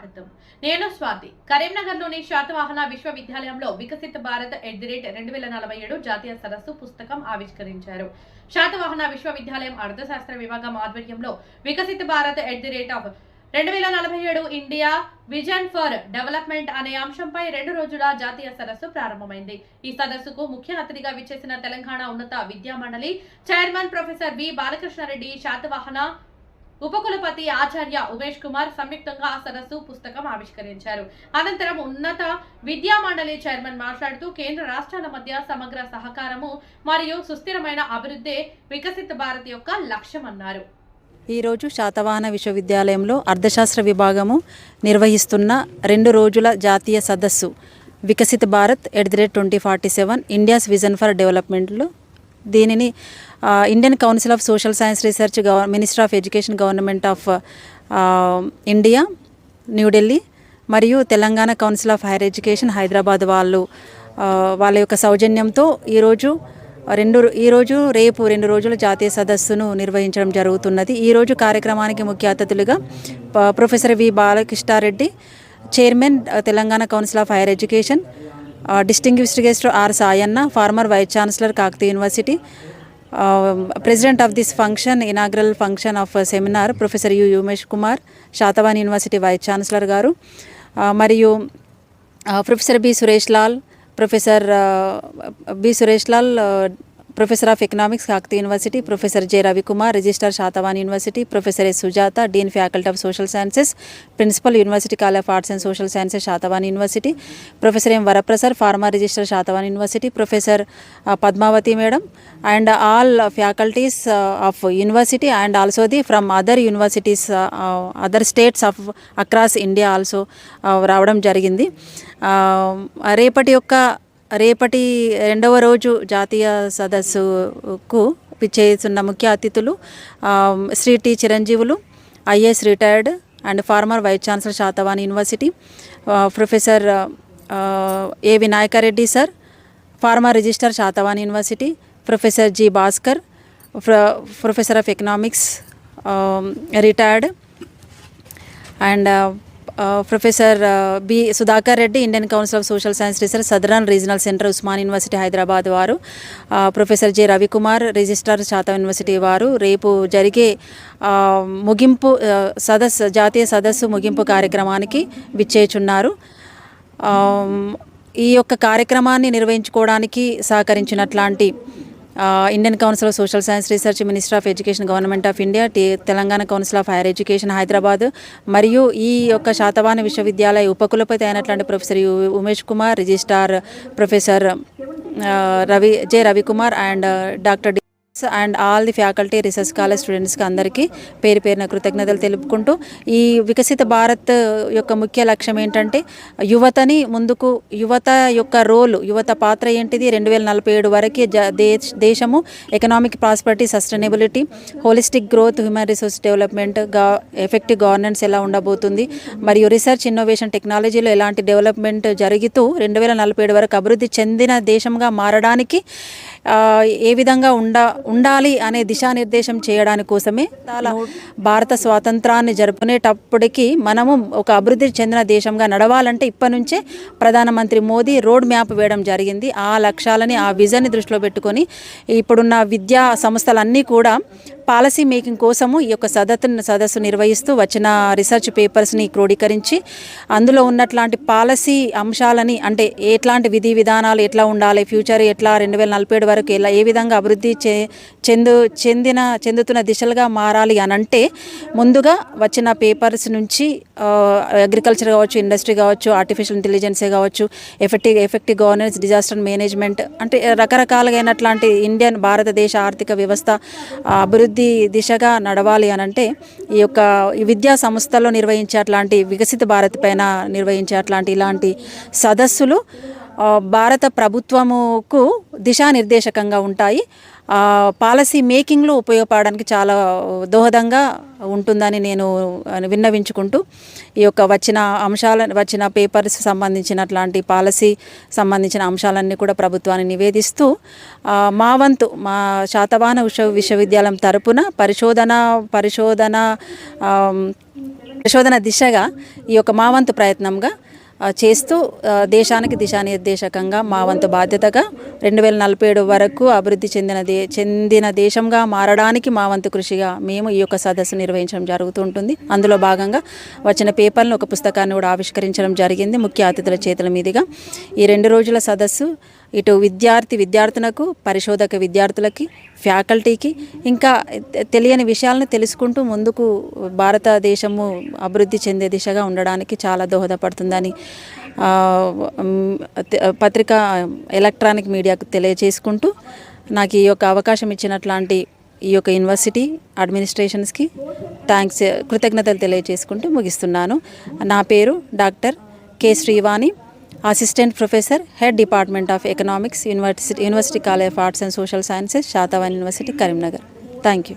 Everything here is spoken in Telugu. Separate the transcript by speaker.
Speaker 1: స్వాగతం. నేను స్వాతి. కరీంనగర్లోని శాతవాహన విశ్వవిద్యాలయంలో Viksit Bharat at the rate రెండు వేల నలభై ఏడు జాతీయ సరస్సు పుస్తకం ఆవిష్కరించారు. శాతవాహన విశ్వవిద్యాలయం అర్థశాస్త్ర విభాగం ఆధ్వర్యంలో Viksit Bharat at the rate of రెండు వేల నలభై ఏడు ఇండియా విజన్ ఫర్ డెవలప్మెంట్ అనే అంశంపై రెండు రోజుల జాతీయ సదస్సు ప్రారంభమైంది. ఈ సదస్సుకు ముఖ్య అతిథిగా విచ్చేసిన తెలంగాణ ఉన్నత విద్యా మండలి chairman professor B Balakrishna Reddy Satavahana ఉపకులపతి ఆచార్య ఉమేష్ కుమార్ సంయుక్తంగా సరస్సు పుస్తకం ఆవిష్కరించారు. అనంతరం ఉన్నత విద్యా మండలి చైర్మన్ మాట్లాడుతూ కేంద్ర రాష్ట్రాల మధ్య సమగ్ర సహకారము మరియు సుస్థిరమైన అభివృద్ధే వికసిత భారత్ యొక్క లక్ష్యమన్నారు.
Speaker 2: ఈరోజు శాతవాహన విశ్వవిద్యాలయంలో అర్థశాస్త్ర విభాగము నిర్వహిస్తున్న రెండు రోజుల జాతీయ సదస్సు Viksit Bharat at the rate twenty forty seven India's vision for డెవలప్మెంట్లో దీనిని Indian council of social science research గవ minister of education government of India New Delhi మరియు Telangana council of higher education Hyderabad వాళ్ళు వాళ్ళ యొక్క సౌజన్యంతో ఈరోజు రెండు ఈరోజు రేపు రెండు రోజుల జాతీయ సదస్సును నిర్వహించడం జరుగుతున్నది. ఈరోజు కార్యక్రమానికి ముఖ్య అతిథులుగా professor V Balakrishna Reddy chairman Telangana council of higher education distinguished guest R Sayanna former vice chancellor Kakatiya university president of this function inaugural function of seminar professor U Umesh Kumar Satavahana university vice chancellor గారు. మరియు professor B Suresh Lal professor B Suresh Lal professor of economics Kakatiya university professor J. Ravikumar registrar Satavahana university professor S. Sujatha dean faculty of social sciences principal university college of arts and social sciences Satavahana university professor M. Varaprasad former registrar Satavahana university professor Padmavati madam and all faculties of university and also the from other universities other states of across India also రావడం జరిగింది. రేపటి యొక్క రేపటి రెండవ రోజు జాతీయ సదస్సుకు చేస్తున్న ముఖ్య అతిథులు Shri T Chiranjeevulu IAS retired and former vice chancellor Satavahana university professor A Vinayaka Reddy sir former registrar Satavahana university professor G Bhaskar professor of economics retired and professor B Sudhakar Reddy Indian council of social science research southern regional centre Osmania university Hyderabad వారు. Professor J. రవికుమార్ రిజిస్ట్రార్ శాతం యూనివర్సిటీ వారు. రేపు జరిగే ముగింపు సదస్సు జాతీయ సదస్సు ముగింపు కార్యక్రమానికి విచ్చేచున్నారు. ఈ యొక్క కార్యక్రమాన్ని నిర్వహించుకోవడానికి సహకరించినట్లాంటి Indian council of social science research minister of education government of India Telangana council of higher education Hyderabad మరియు ఈ యొక్క శాతవాహన విశ్వవిద్యాలయ ఉపకులపతి అయినటువంటి professor Umesh Kumar registrar professor Ravi J Ravikumar and doctor uh, and all the faculty research college స్టూడెంట్స్కి అందరికీ పేరు పేరున కృతజ్ఞతలు తెలుపుకుంటూ ఈ వికసిత భారత్ యొక్క ముఖ్య లక్ష్యం ఏంటంటే యువతని ముందుకు యువత యొక్క రోల్ యువత పాత్ర ఏంటిది? రెండు వేల నలభై ఏడు వరకు దేశ దేశము economic prosperity sustainability holistic growth human resource డెవలప్మెంట్గా effective governance ఎలా ఉండబోతుంది? మరియు రీసెర్చ్ ఇన్నోవేషన్ టెక్నాలజీలో ఎలాంటి డెవలప్మెంట్ జరుగుతూ రెండు వేల నలభై ఏడు వరకు అభివృద్ధి చెందిన దేశంగా మారడానికి ఏ విధంగా ఉండ ఉండాలి అనే దిశానిర్దేశం చేయడానికి కోసమే చాలా భారత స్వాతంత్రాన్ని జరుపుకునేటప్పటికి మనము ఒక అభివృద్ధి చెందిన దేశంగా నడవాలంటే ఇప్పటి నుంచే ప్రధానమంత్రి మోదీ రోడ్ మ్యాప్ వేయడం జరిగింది. ఆ లక్ష్యాలని ఆ విజన్ని దృష్టిలో పెట్టుకొని ఇప్పుడున్న విద్యా సంస్థలన్నీ కూడా పాలసీ మేకింగ్ కోసము ఈ యొక్క సదస్సు సదస్సు నిర్వహిస్తూ వచ్చిన రీసెర్చ్ పేపర్స్ని క్రోడీకరించి అందులో ఉన్నట్లాంటి పాలసీ అంశాలని అంటే ఎట్లాంటి విధి విధానాలు ఎట్లా ఉండాలి ఫ్యూచర్ ఎట్లా రెండు వేల నలభై ఏడు వరకు ఇలా ఏ విధంగా అభివృద్ధి చే చెందు చెందిన చెందుతున్న దిశలుగా మారాలి అని అంటే ముందుగా వచ్చిన పేపర్స్ నుంచి అగ్రికల్చర్ కావచ్చు ఇండస్ట్రీ కావచ్చు ఆర్టిఫిషియల్ ఇంటెలిజెన్సే కావచ్చు effective effective governance disaster management అంటే రకరకాలుగా అయినట్లాంటి ఇండియన్ భారతదేశ ఆర్థిక వ్యవస్థ అభివృద్ధి దిశగా నడవాలి అని అంటే ఈ యొక్క విద్యా సంస్థలో నిర్వహించే అట్లాంటి వికసిత భారత్ పైన నిర్వహించే అట్లాంటి ఇలాంటి సదస్సులు భారత ప్రభుత్వముకు దిశానిర్దేశకంగా ఉంటాయి. పాలసీ మేకింగ్లో ఉపయోగపడడానికి చాలా దోహదంగా ఉంటుందని నేను విన్నవించుకుంటూ ఈ యొక్క వచ్చిన అంశాల వచ్చిన పేపర్స్ సంబంధించినట్లాంటి పాలసీ సంబంధించిన అంశాలన్నీ కూడా ప్రభుత్వాన్ని నివేదిస్తూ మా వంతు మా శాతవాహన విశ్వ విశ్వవిద్యాలయం తరపున పరిశోధన పరిశోధన పరిశోధన దిశగా ఈ యొక్క మా వంతు ప్రయత్నంగా చేస్తూ దేశానికి దిశానిర్దేశకంగా మా వంతు బాధ్యతగా రెండు వేల నలభై ఏడు వరకు అభివృద్ధి చెందిన దే చెందిన దేశంగా మారడానికి మా వంతు కృషిగా మేము ఈ యొక్క సదస్సు నిర్వహించడం జరుగుతూ ఉంటుంది. అందులో భాగంగా వచ్చిన పేపర్లను ఒక పుస్తకాన్ని కూడా ఆవిష్కరించడం జరిగింది ముఖ్య అతిథుల చేతుల మీదుగా. ఈ రెండు రోజుల సదస్సు ఇటు విద్యార్థి విద్యార్థులకు పరిశోధక విద్యార్థులకి ఫ్యాకల్టీకి ఇంకా తెలియని విషయాలను తెలుసుకుంటూ ముందుకు భారతదేశము అభివృద్ధి చెందే దిశగా ఉండడానికి చాలా దోహదపడుతుందని పత్రిక ఎలక్ట్రానిక్ మీడియాకు తెలియజేసుకుంటూ నాకు ఈ యొక్క అవకాశం ఇచ్చినట్లాంటి ఈ యొక్క యూనివర్సిటీ అడ్మినిస్ట్రేషన్స్కి థ్యాంక్స్ కృతజ్ఞతలు తెలియజేసుకుంటూ ముగిస్తున్నాను. నా పేరు doctor K. Srivani. Assistant professor head department of economics university university college of arts and social sciences Satavahana university Karimnagar thank you